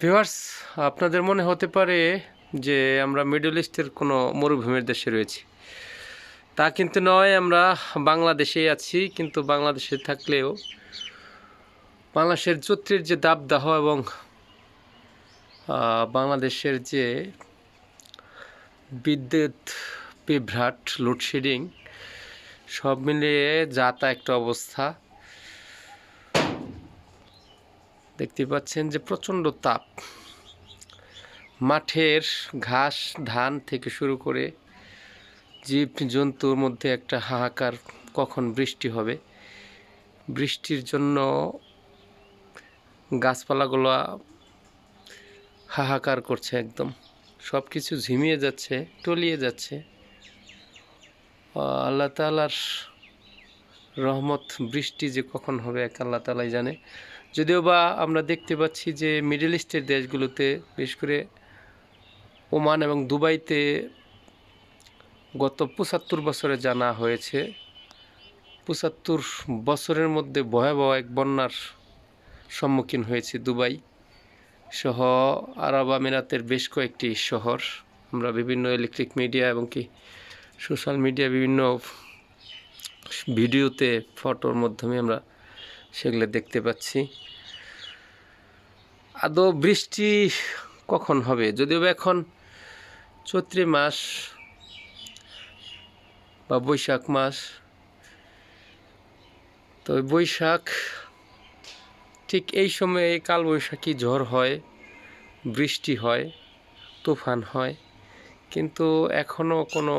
Viewers, আপনাদের মনে হতে পারে যে আমরা মিডল ইস্টের কোনো মরুভূমির দেশে রয়েছি। তা কিন্তু নয়, আমরা বাংলাদেশেই আছি, কিন্তু বাংলাদেশে থাকলেও বাংলাদেশের চৈত্রের যে দাবদাহ এবং বাংলাদেশের যে বিদ্যুৎ বিভ্রাট লোডশেডিং সব মিলিয়ে যা তা একটা অবস্থা। দেখতে পাচ্ছেন যে প্রচণ্ড তাপ। মাঠের ঘাস, ধান থেকে শুরু করে জীব জন্তুর মধ্যে একটা হাহাকার কখন বৃষ্টি হবে? বৃষ্টির জন্য গাছপালাগুলো হাহাকার করছে একদম। সব কিছু ঝিমিয়ে যাচ্ছে, টলিয়ে যাচ্ছে। আল্লাহ তালার রহমত বৃষ্টি যে কখন হবে এক আল্লাহ তালাই জানে। যদিও বা আমরা দেখতে পাচ্ছি যে মিডল ইস্টের দেশগুলোতে, বিশেষ করে ওমান এবং দুবাইতে গত পঁচাত্তর বছরে জানা হয়েছে, পঁচাত্তর বছরের মধ্যে ভয়াবহ এক বন্যার সম্মুখীন হয়েছে দুবাই সহ আরব আমিরাতের বেশ কয়েকটি শহর। আমরা বিভিন্ন ইলেকট্রিক মিডিয়া এবং কি সোশ্যাল মিডিয়া বিভিন্ন ভিডিওতে ফটোর মাধ্যমে আমরা সেগুলো দেখতে পাচ্ছি। আদৌ বৃষ্টি কখন হবে? যদিও এখন চৈত্রী মাস বা বৈশাখ মাস তো বৈশাখ ঠিক এই সময়ে কালবৈশাখী ঝড় হয়, বৃষ্টি হয়, তুফান হয়, কিন্তু এখনও কোনো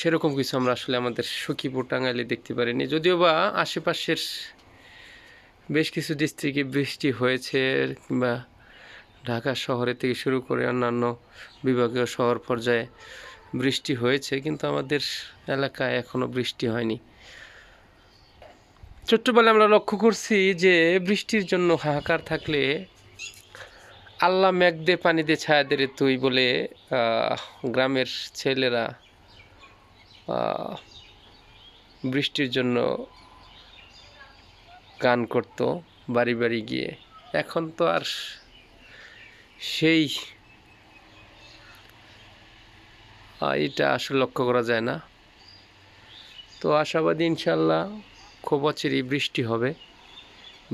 সেরকম কিছু আমরা আসলে আমাদের সখীপুর টাঙ্গাইলে দেখতে পারিনি। যদিও বা আশেপাশের বেশ কিছু ডিস্ট্রিক্টে বৃষ্টি হয়েছে, কিংবা ঢাকা শহরে থেকে শুরু করে অন্যান্য বিভাগীয় শহর পর্যায়ে বৃষ্টি হয়েছে, কিন্তু আমাদের এলাকায় এখনও বৃষ্টি হয়নি। ছোট্টবেলায় আমরা লক্ষ্য করছি যে বৃষ্টির জন্য হাহাকার থাকলে আল্লাহ মেঘ দে পানি দে ছায়া দে তুই বলে গ্রামের ছেলেরা বৃষ্টির জন্য গান করত বাড়ি বাড়ি গিয়ে। এখন তো আর সেই এটা আসলে লক্ষ্য করা যায় না। তো আশাবাদী ইনশাল্লাহ খুব অচিরেই বৃষ্টি হবে।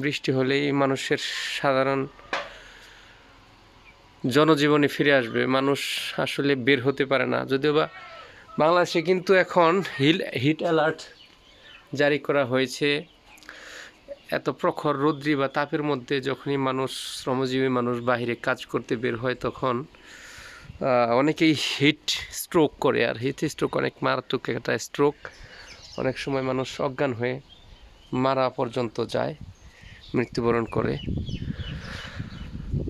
বৃষ্টি হলেই মানুষের সাধারণ জনজীবনে ফিরে আসবে। মানুষ আসলে বের হতে পারে না। যদিও বা বাংলাদেশে কিন্তু এখন হিল, হিট অ্যালার্ট জারি করা হয়েছে। এত প্রখর রৌদ্রি বা তাপের মধ্যে যখনই মানুষ, শ্রমজীবী মানুষ বাইরে কাজ করতে বের হয় তখন অনেকেই হিট স্ট্রোক করে। আর হিট স্ট্রোক অনেক মারাত্মক একটা স্ট্রোক অনেক সময় মানুষ অজ্ঞান হয়ে মারা পর্যন্ত যায়, মৃত্যুবরণ করে।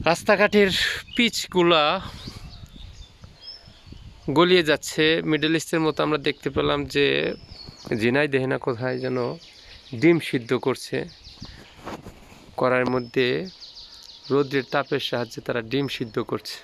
রাস্তাঘাটের পিচগুলা গলিয়ে যাচ্ছে। মিডল ইস্টের মতো আমরা দেখতে পেলাম যে জিনাই দেহেনা কোথায় যেন ডিম সিদ্ধ করছে। করার মধ্যে রোদ্রের তাপের সাহায্যে তারা ডিম সিদ্ধ করছে।